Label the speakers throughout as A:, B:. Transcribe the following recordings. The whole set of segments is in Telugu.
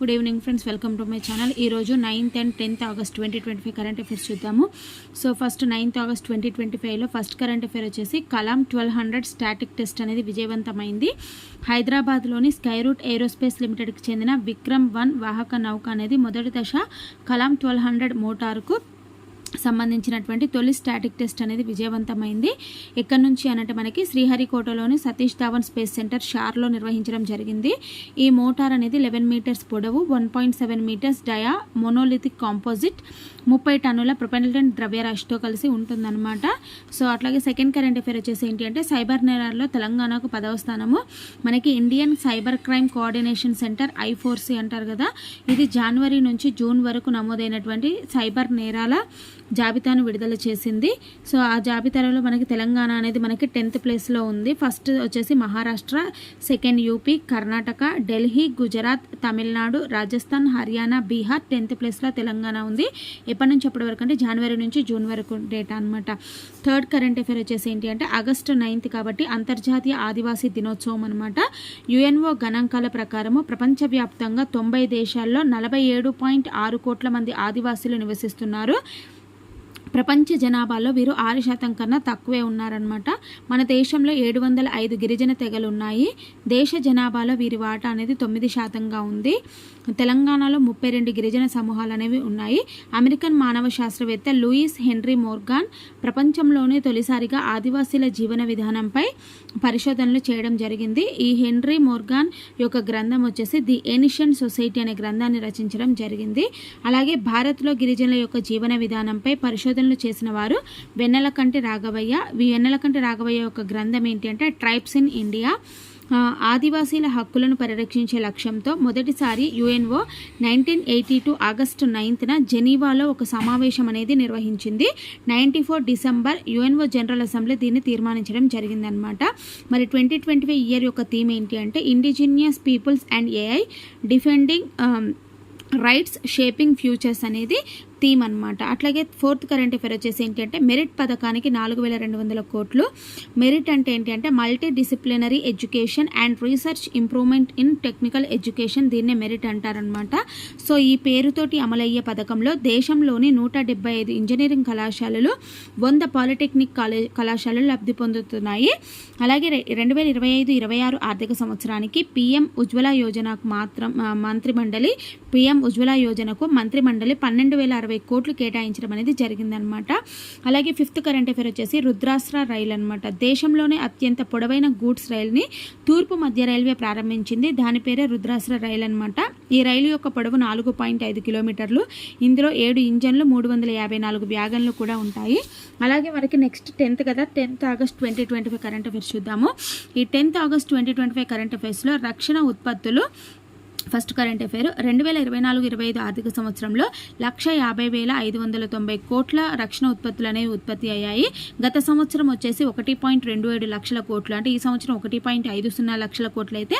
A: Good evening friends welcome to my channel ఈరోజు ninth and tenth August twenty twenty five current affairs చూద్దాము. So first ninth August twenty twenty ఫైవ్లో ఫస్ట్ కరెంట్ అఫేర్ వచ్చేసి Kalam twelve hundred static test అనేది విజయవంతమైంది. హైదరాబాద్లోని స్కై రూట్ ఏరోస్పేస్ లిమిటెడ్కి చెందిన విక్రమ్ వన్ వాహక నౌక అనేది మొదటి దశ కలాం ట్వెల్వ్ హండ్రెడ్ మోటారుకు సంబంధించినటువంటి తొలి స్టాటిక్ టెస్ట్ అనేది విజయవంతమైంది. ఎక్కడి నుంచి అనంటే మనకి శ్రీహరికోటలోని సతీష్ ధావన్ స్పేస్ సెంటర్ షార్లో నిర్వహించడం జరిగింది. ఈ మోటార్ అనేది లెవెన్ మీటర్స్ పొడవు one point seven metres dia monolithic composite ముప్పై టన్నుల ప్రొపెండెంట్ ద్రవ్యరాశితో కలిసి ఉంటుందన్నమాట. సో అట్లాగే సెకండ్ కరెంట్ అఫేర్ వచ్చేసి ఏంటి అంటే సైబర్ నేరాల్లో తెలంగాణకు పదవ స్థానము. మనకి Indian cyber crime coordination centre I four C అంటారు కదా. ఇది జనవరి నుంచి జూన్ వరకు నమోదైనటువంటి సైబర్ నేరాల జాబితాను విడుదల చేసింది. సో ఆ జాబితాలో మనకి తెలంగాణ అనేది మనకి టెన్త్ ప్లేస్లో ఉంది. ఫస్ట్ వచ్చేసి Maharashtra second UP Karnataka Delhi Gujarat Tamil Nadu Rajasthan Haryana Bihar tenth ప్లేస్లో తెలంగాణ ఉంది. ఎప్పటి నుంచి ఎప్పటి వరకు అంటే జనవరి నుంచి జూన్ వరకు డేటా అనమాట థర్డ్ కరెంట్ అఫేర్ వచ్చేసి ఏంటి అంటే ఆగస్టు నైన్త్ కాబట్టి అంతర్జాతీయ ఆదివాసీ దినోత్సవం అనమాట యుఎన్ఓ గణాంకాల ప్రకారము ప్రపంచవ్యాప్తంగా తొంభై దేశాల్లో నలభై ఏడు పాయింట్ ఆరు కోట్ల మంది ఆదివాసీలు నివసిస్తున్నారు. ప్రపంచ జనాభాలో వీరు ఆరు శాతం కన్నా తక్కువే ఉన్నారనమాట మన దేశంలో ఏడు వందల ఐదు గిరిజన తెగలు ఉన్నాయి. దేశ జనాభాలో వీరి వాటా అనేది తొమ్మిది శాతంగా ఉంది. తెలంగాణలో ముప్పై రెండు గిరిజన సమూహాలు అనేవి ఉన్నాయి. అమెరికన్ మానవ శాస్త్రవేత్త లూయిస్ హెన్రీ మోర్గాన్ ప్రపంచంలోనే తొలిసారిగా ఆదివాసీల జీవన విధానంపై పరిశోధనలు చేయడం జరిగింది. ఈ హెన్రీ మోర్గాన్ యొక్క గ్రంథం వచ్చేసి ది ఏనిషియన్ సొసైటీ అనే గ్రంథాన్ని రచించడం జరిగింది. అలాగే భారత్లో గిరిజనుల యొక్క జీవన విధానంపై పరిశోధనలు చేసిన వారు వెన్నెలకంటి రాఘవయ్య. ఈ వెన్నెలకంటి రాఘవయ్య యొక్క గ్రంథం ఏంటి అంటే ట్రైబ్స్ ఇన్ ఇండియా. ఆదివాసీల హక్కులను పరిరక్షించే లక్ష్యంతో మొదటిసారి UNO nineteen eighty two August నైన్త్న జెనీవాలో ఒక సమావేశం అనేది నిర్వహించింది. Ninety four December UNO general assembly దీన్ని తీర్మానించడం జరిగిందనమాట మరి ట్వంటీ ట్వంటీ ఫైవ్ ఇయర్ యొక్క థీమ్ ఏంటి అంటే indigenous peoples and AI defending rights shaping futures అనేది థీమ్ అనమాట అట్లాగే ఫోర్త్ కరెంట్ అఫేర్ వచ్చేసి ఏంటి అంటే మెరిట్ పథకానికి నాలుగు వేల రెండు వందల కోట్లు. మెరిట్ అంటే ఏంటి అంటే multidisciplinary education and research improvement in technical education దీన్నే మెరిట్ అంటారనమాట సో ఈ పేరుతోటి అమలయ్యే పథకంలో దేశంలోని నూట డెబ్బై ఐదు ఇంజనీరింగ్ కళాశాలలు వంద పాలిటెక్నిక్ కాలేజ్ కళాశాలలు లబ్ధి పొందుతున్నాయి. అలాగే రె- రెండు వేల ఇరవై ఐదు ఇరవై ఆరు ఆర్థిక సంవత్సరానికి పీఎం ఉజ్వల యోజనకు మాత్రం మంత్రిమండలి మంత్రి మండలి పీఎం ఉజ్వల యోజనకు మంత్రి మండలి పన్నెండు వేల అరవై కోట్లు కేటాయించడం అనేది జరిగిందనమాట అలాగే ఫిఫ్త్ కరెంట్ అఫేర్ వచ్చేసి రుద్రాస్త్ర రైలు అనమాట దేశంలోనే అత్యంత పొడవైన గూడ్స్ రైలుని తూర్పు మధ్య రైల్వే ప్రారంభించింది. దాని పేరే రుద్రాస్త్ర రైలు అనమాట ఈ రైలు యొక్క పొడవు నాలుగు పాయింట్ ఐదు కిలోమీటర్లు. ఇందులో ఏడు ఇంజన్లు మూడు వందల యాభై నాలుగు వ్యాగన్లు కూడా ఉంటాయి. అలాగే మనకి నెక్స్ట్ టెన్త్ కదా tenth August twenty twenty five current affairs చూద్దాము. ఈ tenth August twenty twenty five current అఫేర్స్లో రక్షణ ఉత్పత్తులు ఫస్ట్ కరెంట్ అఫైర్ రెండు వేల ఇరవై నాలుగు ఇరవై ఐదు ఆర్థిక సంవత్సరంలో లక్ష యాభై వేల ఐదు వందల తొంభై కోట్ల రక్షణ ఉత్పత్తులు అనేవి ఉత్పత్తి అయ్యాయి. గత సంవత్సరం వచ్చేసి ఒకటి పాయింట్ రెండు ఏడు లక్షల కోట్లు అంటే ఈ సంవత్సరం ఒకటి పాయింట్ ఐదు సున్నా లక్షల కోట్లు అయితే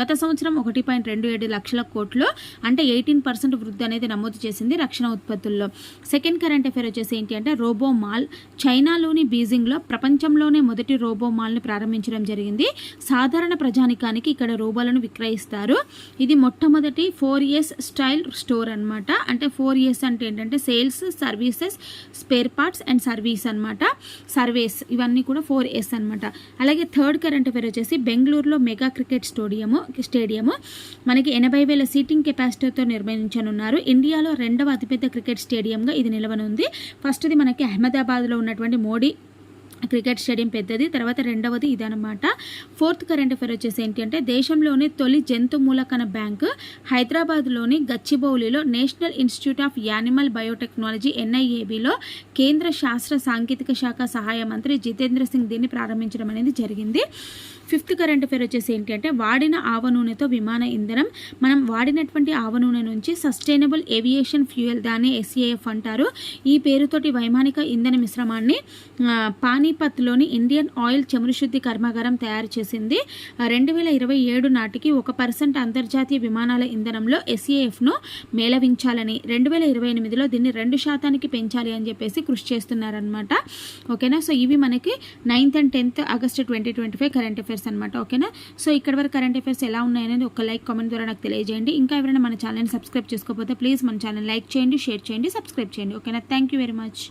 A: గత సంవత్సరం ఒకటి పాయింట్ రెండు ఏడు లక్షల కోట్లు అంటే ఎయిటీన్ పర్సెంట్ వృద్ధి అనేది నమోదు చేసింది రక్షణ ఉత్పత్తుల్లో. సెకండ్ కరెంట్ అఫైర్ వచ్చేసి ఏంటి అంటే రోబో మాల్ చైనాలోని బీజింగ్లో ప్రపంచంలోనే మొదటి రోబో మాల్ని ప్రారంభించడం జరిగింది. సాధారణ ప్రజానికానికి ఇక్కడ రోబోలను విక్రయిస్తారు. ఇది మొట్టమొదటి ఫోర్ ఇయర్స్ స్టైల్ స్టోర్ అన్నమాట. అంటే ఫోర్ ఇయర్స్ అంటే ఏంటంటే sales services spare parts and service అన్నమాట. సర్వీస్ ఇవన్నీ కూడా ఫోర్ ఇయర్స్ అన్నమాట. అలాగే థర్డ్ కరెంట్ అఫేర్ వచ్చేసి బెంగళూరులో మెగా క్రికెట్ స్టేడియము స్టేడియము. మనకి ఎనభై వేల సీటింగ్ కెపాసిటీతో నిర్మించనున్నారు. ఇండియాలో రెండవ అతిపెద్ద క్రికెట్ స్టేడియంగా ఇది నిలవనుంది. ఫస్ట్ది మనకి అహ్మదాబాద్లో ఉన్నటువంటి మోడీ క్రికెట్ స్టేడియం పెద్దది తర్వాత రెండవది ఇదనమాట ఫోర్త్ కరెంట్ అఫేర్ వచ్చేసి ఏంటి అంటే దేశంలోని తొలి జంతు మూలకన బ్యాంకు హైదరాబాద్లోని గచ్చిబౌలిలో National Institute of Animal Biotechnology ఎన్ఐఏబిలో కేంద్ర శాస్త్ర సాంకేతిక శాఖ సహాయ మంత్రి జితేంద్ర సింగ్ దీన్ని ప్రారంభించడం అనేది జరిగింది. ఫిఫ్త్ కరెంట్ అఫేర్ వచ్చేసి ఏంటి అంటే వాడిన ఆవ నూనెతో విమాన ఇంధనం మనం వాడినటువంటి ఆవ నూనె నుంచి సస్టైనబుల్ ఏవియేషన్ ఫ్యూయల్ దాన్ని ఎస్ఏఎఫ్ అంటారు. ఈ పేరుతోటి వైమానిక ఇంధన మిశ్రమాన్ని పానీ పానీపత్లోని ఇండియన్ ఆయిల్ చమురు శుద్ధి కర్మాగారం తయారు చేసింది. రెండు వేల ఇరవై ఏడు నాటికి ఒక పర్సెంట్ అంతర్జాతీయ విమానాల ఇంధనంలో ఎస్ఏఎఫ్ను మేళవించాలని రెండు వేల ఇరవై ఎనిమిదిలో దీన్ని రెండు శాతానికి పెంచాలి అని చెప్పేసి కృషి చేస్తున్నారనమాట ఓకేనా? సో ఇవి మనకి ninth and tenth August twenty twenty five current affairs అనమాట ఓకేనా? సో ఇక్కడ వరకు కరెంట్ అఫైర్స్ ఎలా ఉన్నాయనేది ఒక లైక్ కామెంట్ ద్వారా నాకు తెలియజేయండి. ఇంకా ఎవరైనా మన ఛానల్ని సబ్స్క్రైబ్ చేసుకోకపోతే ప్లీజ్ మన ఛానల్ లైక్ చేయండి షేర్ చేయండి సబ్స్క్రైబ్ చేయండి. ఓకేనా? Thank you very much.